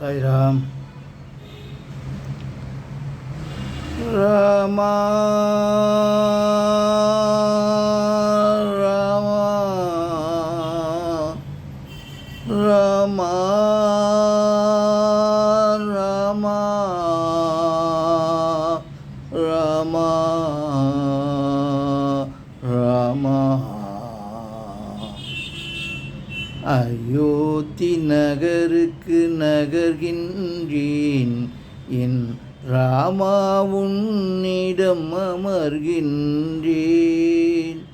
சாய்ராம் ராமா ராமா ராமா ராமா ராமா நகருக்கு நகர்கின்றேன். என் ராமா உன்னிடம் அமர்கின்றேன்.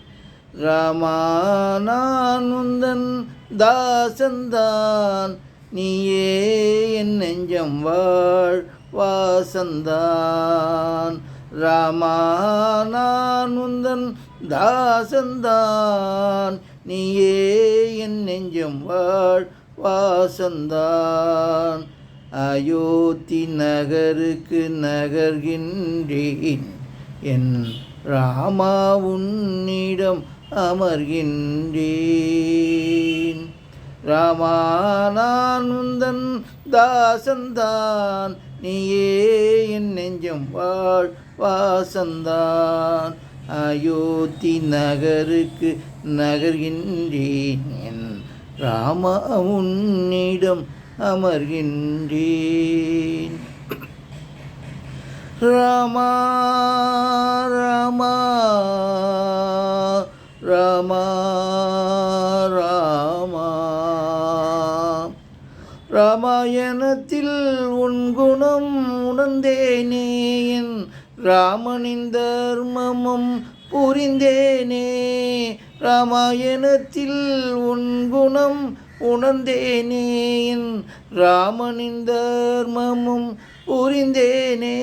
ராமா நான் உந்தன் தாசந்தான். நீயே என் நெஞ்சம் வாழ் வாசந்தான். ராமா நான் உந்தன் தாசந்தான். நீயே என் நெஞ்சம் வாழ் வாசந்தான். அயோத்தி நகருக்கு நகர்கின்றேன். என் ராமா உன்னிடம் அமர்கின்றேன். ராமா நான் உந்தன் தாசந்தான். நீயே என் நெஞ்சம் வாழ் வாசந்தான். அயோத்தி நகருக்கு நகர்கின்றேன். என் ராம உன்னிடம் அமர்கின்றேன். ராமா ராமா ராமா ராமா. ராமாயணத்தில் உன் குணம் உணர்ந்தேனே என் ராமனின் தர்மமும் புரிந்தேனே. ராமாயணத்தில் உன் குணம் உணர்ந்தேனே என் ராமனின் தர்மமும் புரிந்தேனே.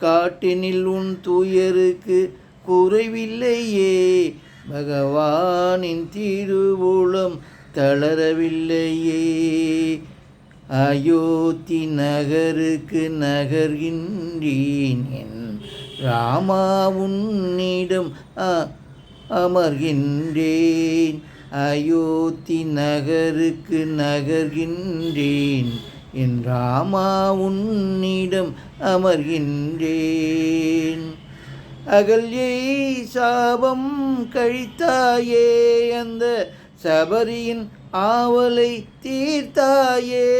காட்டினில் உன் துயருக்கு குறைவில்லையே. பகவானின் திருவுளம் தளரவில்லையே. அயோத்தி நகருக்கு நகர்கின்றேன். என் ராமா உன்னிடம் அ- அமர்கின்றேன். அயோத்தி நகருக்கு நகர்கின்றேன். என் ராமா உன்னிடம் அமர்கின்றேன். அகல்யை சாபம் கழித்தாயே அந்த சபரியின் ஆவலை தீர்த்தாயே.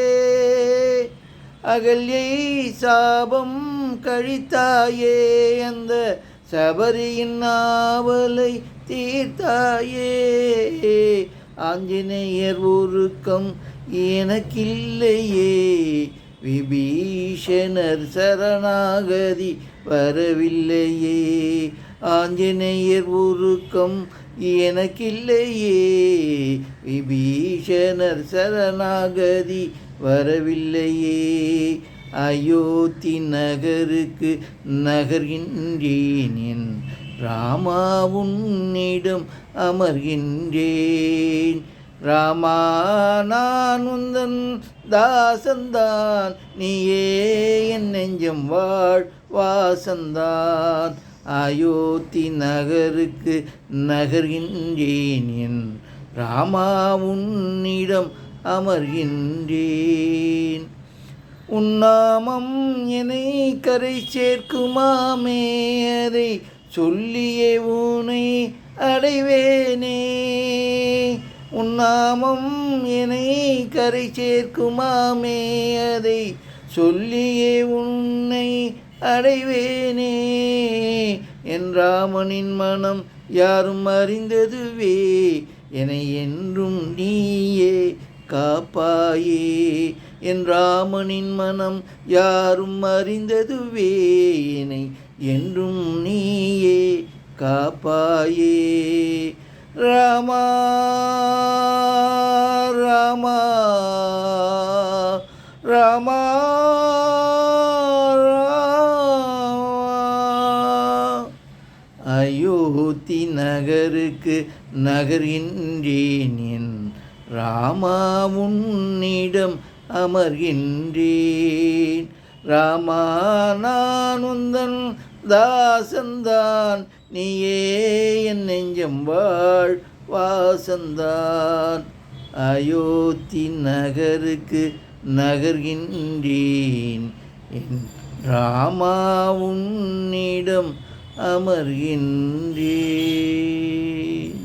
அகல்யை சாபம் கழித்தாயே அந்த சபரியின் ஆவலை தீர்த்தாயே. ஆஞ்சநேயர் உருக்கம் எனக்கில்லையே. விபீஷணர் சரணாகதி வரவில்லையே. ஆஞ்சநேயர் உருக்கம் எனக்கில்லையே. விபீஷணர் சரணாகதி வரவில்லையே. அயோத்தி நகருக்கு நகர்கின்றேன் என் ராமா உன்னிடம் அமர்கின்றேன். ராமா நான் உந்தன் தாசந்தான். நீயே என் நெஞ்சம் வாழ் வாசந்தான். அயோத்தி நகருக்கு நகர்கின்றேன் என். ராமா உன்னிடம் அமர்கின்றேன். உன்னாமம் என்னை கரை சேர்க்குமாமே அதை சொல்லியே ஊனை அடைவேனே. உன்னாமம் என்னை கரை சேர்க்குமாமே. அதை சொல்லியே உன்னை அடைவேனே. என் ராமனின் மனம் யாரும் அறிந்ததுவே. என்னை என்றும் நீயே காப்பாயே. என் ராமனின் மனம் யாரும் அறிந்ததுவே. என்னை என்றும் நீயே காப்பாயே. ராமா ராமா ராமா அயோத்தி நகருக்கு நகர்கின்றேன் என் ராமா உன்னிடம் அமர்கின்றேன். ராமா நான் தாசந்தான். நீயே என் நெஞ்சம் வாழ் வாசந்தான். அயோத்தி நகருக்கு நகர்கின்றேன். என் ராமா உன்னிடம் அமர்கின்றேன்.